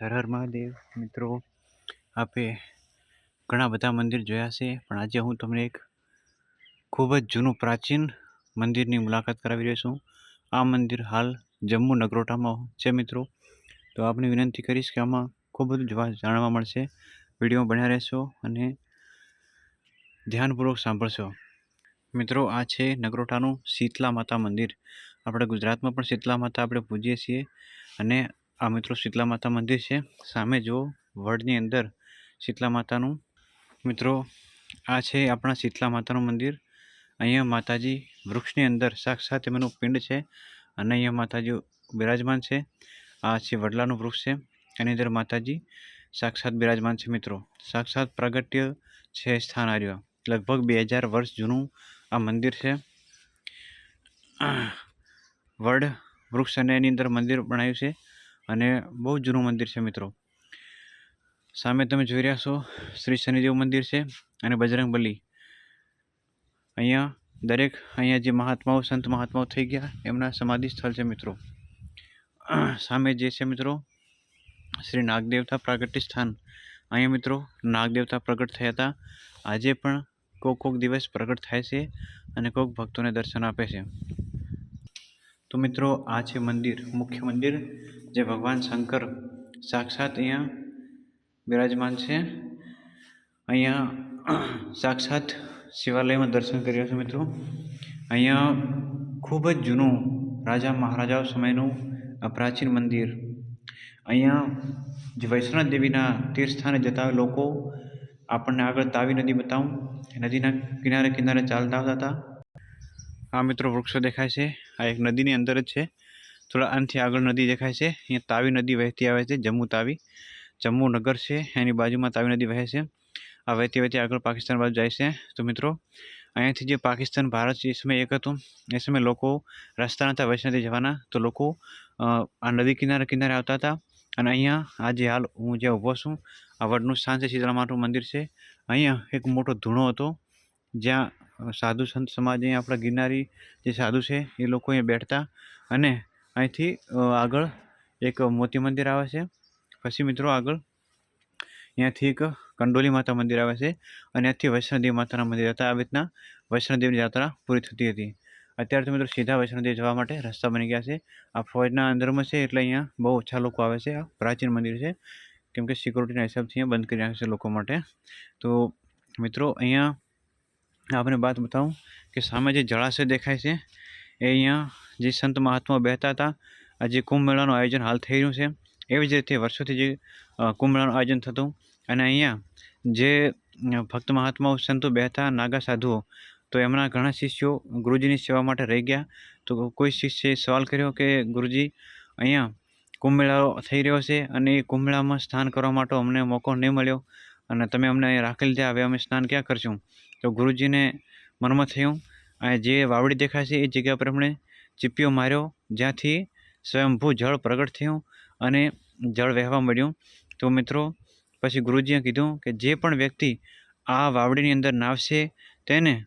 હર હર મહાદેવ મિત્રો. આપે ઘણા બધા મંદિર જોયા છે, પણ આજે હું તમને એક ખૂબ જ જૂનું પ્રાચીન મંદિરની મુલાકાત કરાવી રહ્યો છું. આ મંદિર હાલ જમ્મુ નગરોટામાં છે મિત્રો. તો આપને વિનંતી કરીશ કે આમાં ખૂબ જોવા જાણવા મળશે, વીડિયો બન્યા રહેશો અને ધ્યાનપૂર્વક સાંભળશો. મિત્રો, આ છે નગરોટાનું શીતલા માતા મંદિર. આપણે ગુજરાતમાં પણ શીતલા માતા આપણે પૂજીએ છીએ અને આ મિત્રો શીતલા માતા મંદિર છે. સામે જો વડની અંદર શીતલા માતાનું. મિત્રો, આ છે આપણા શીતલા માતાનું મંદિર. અહીંયા માતાજી વૃક્ષની અંદર સાક્ષાત એમનું પિંડ છે અને અહીંયા માતાજી બિરાજમાન છે. આ છે વડલાનું વૃક્ષ છે. એની અંદર માતાજી સાક્ષાત બિરાજમાન છે મિત્રો. સાક્ષાત પ્રાગટ્ય છે સ્થાન આર્ય. લગભગ બે હજાર વર્ષ જૂનું આ મંદિર છે. વડ વૃક્ષ અને એની અંદર મંદિર બનાવ્યું છે. અને બહુ જૂનું મંદિર છે મિત્રો. સામે તમે જોઈ રહ્યા છો, શ્રી શનિદેવ મંદિર છે અને બજરંગ બલી. અહીંયા દરેક, અહીંયા જે મહાત્માઓ, સંત મહાત્માઓ થઈ ગયા, એમના સમાધિ સ્થળ છે મિત્રો. સામે જે છે મિત્રો, શ્રી નાગદેવતા પ્રાગટ્ય સ્થાન. અહીંયા મિત્રો, નાગદેવતા પ્રગટ થયા હતા. આજે પણ કોક કોક દિવસ પ્રગટ થાય છે અને કોક ભક્તોને દર્શન આપે છે. તો મિત્રો, આ છે મંદિર, મુખ્ય મંદિર, જે ભગવાન શંકર સાક્ષાત અહીંયા બિરાજમાન છે. અહીંયા સાક્ષાત શિવાલયમાં દર્શન કર્યા છે મિત્રો. અહીંયા ખૂબ જ જૂનું રાજા મહારાજાઓ સમયનું આ પ્રાચીન મંદિર. અહીંયા જે વૈષ્ણવ દેવીના તીર્થસ્થાને જતા લોકો આપણને આગળ તાવી નદી બતાવું. નદીના કિનારે કિનારે ચાલતા આવતા હતા. આ મિત્રો વૃક્ષો દેખાય છે. આ એક નદીની અંદર જ છે. થોડા આનાથી આગળ નદી દેખાય છે. અહીંયા તાવી નદી વહેતી આવે છે, જમ્મુ તાવી. જમ્મુ નગર છે, એની બાજુમાં તાવી નદી વહે છે. આ વહેતી વહેતી આગળ પાકિસ્તાન બાજુ જાય છે. તો મિત્રો, અહીંયાથી જે પાકિસ્તાન, ભારત એ સમય એક હતું. એ સમયે લોકો રસ્તા નહોતા વૈષ્ણવથી જવાના. તો લોકો આ નદી કિનારે કિનારે આવતા હતા. અને અહીંયા આજે હાલ હું જ્યાં ઊભો છું, આ વડનું સ્થાન છે શીતળા માનું મંદિર છે. અહીંયા એક મોટો ધૂણો હતો, જ્યાં સાધુ સંત સમાજ અહીંયા આપણા ગિરનારી જે સાધુ છે, એ લોકો અહીંયા બેઠતા અને અહીંથી આગળ એક મોતી મંદિર આવે છે. પછી મિત્રો આગળ અહીંયાથી એક કંડોલી માતા મંદિર આવે છે અને ત્યાંથી વૈષ્ણોદેવી માતાના મંદિર હતા. આવી રીતના વૈષ્ણોદેવની યાત્રા પૂરી થતી હતી. અત્યારે તો મિત્રો સીધા વૈષ્ણોદેવી જવા માટે રસ્તા બની ગયા છે. આ ફોજના અંદરમાં છે એટલે અહીંયા બહુ ઓછા લોકો આવે છે. આ પ્રાચીન મંદિર છે. કેમ કે સિક્યોરિટીના હિસાબથી અહીંયા બંધ કરી નાખ્યું છે લોકો માટે. તો મિત્રો અહીંયા આપણે વાત બતાવું કે સામે જે જળાશય દેખાય છે, એ અહીંયા જે સંત મહાત્મા બહેતા હતા આ જે કુંભ મેળાનું આયોજન હાલ થઈ રહ્યું છે. એવી જ રીતે વર્ષોથી જે કુંભ મેળાનું આયોજન થતું અને અહીંયા જે ભક્ત મહાત્માઓ, સંતો બેહતા નાગા સાધુઓ, તો એમના ઘણા શિષ્યો ગુરુજીની સેવા માટે રહી ગયા. તો કોઈ શિષ્યએ સવાલ કર્યો કે ગુરુજી, અહીંયા કુંભ મેળાઓ થઈ રહ્યો છે અને એ કુંભ મેળામાં સ્નાન કરવા માટે અમને મોકો નહીં મળ્યો અને તમે અમને અહીં રાખી લીધા હવે અમે સ્નાન ક્યાં કરશું? તો ગુરુજીને મનમાં થયું. આ જે વાવડી દેખાય છે, એ જગ્યા પર એમણે ચીપીઓ માર્યો. જ્યાંથી સ્વયંભૂ જળ પ્રગટ થયું અને જળ વહેવા મળ્યું. તો મિત્રો, પછી ગુરુજીએ કીધું કે જે પણ વ્યક્તિ આ વાવડીની અંદર નાવશે, તેને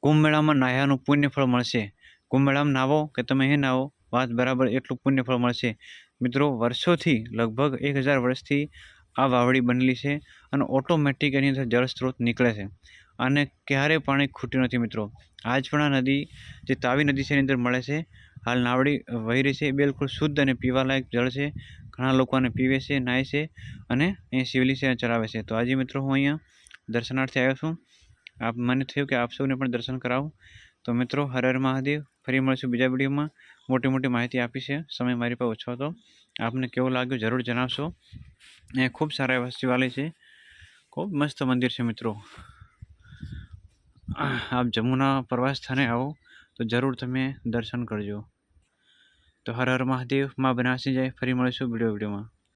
કુંભ મેળામાં નાહ્યાનું પુણ્યફળ મળશે. કુંભ મેળામાં નાવો કે તમે એ નાવો વાત બરાબર એટલું પુણ્યફળ મળશે. મિત્રો, વર્ષોથી, લગભગ એક હજાર વર્ષથી આ વાવડી બનેલી છે. અને ઓટોમેટિક એની અંદર જળ સ્ત્રોત નીકળે છે. અને ક્યારેય પાણી ખૂટ્યું નથી મિત્રો. આજ પણ આ નદી, જે તાવી નદી છે એની અંદર મળે છે. હાલ નાવડી વહી રહી છે. બિલકુલ શુદ્ધ અને પીવાલાયક જળ છે. ઘણા લોકો આને પીવે છે, નાય છે અને અહીંયા શિવલી છે ચલાવે છે. તો આજે મિત્રો હું અહીંયા દર્શનાર્થે આવ્યો છું. આપ મને થયું કે આપ સૌને પણ દર્શન કરાવું. તો મિત્રો, હર હર મહાદેવ. ફરી મળશું બીજા વિડીયોમાં. મોટી મોટી માહિતી આપી છે. સમય મારી પાસે ઓછો હતો. આપને કેવું લાગ્યું જરૂર જણાવશો. એ ખૂબ સારા એવા શિવાલય છે. ખૂબ મસ્ત મંદિર છે મિત્રો. આપ જમુના પ્રવાસ સ્થાને આવો તો જરૂર તમે દર્શન કરજો. તો હર હર મહાદેવ, માં બનાસી જાય, ફરી મળીશું વીડિયો વિડીયોમાં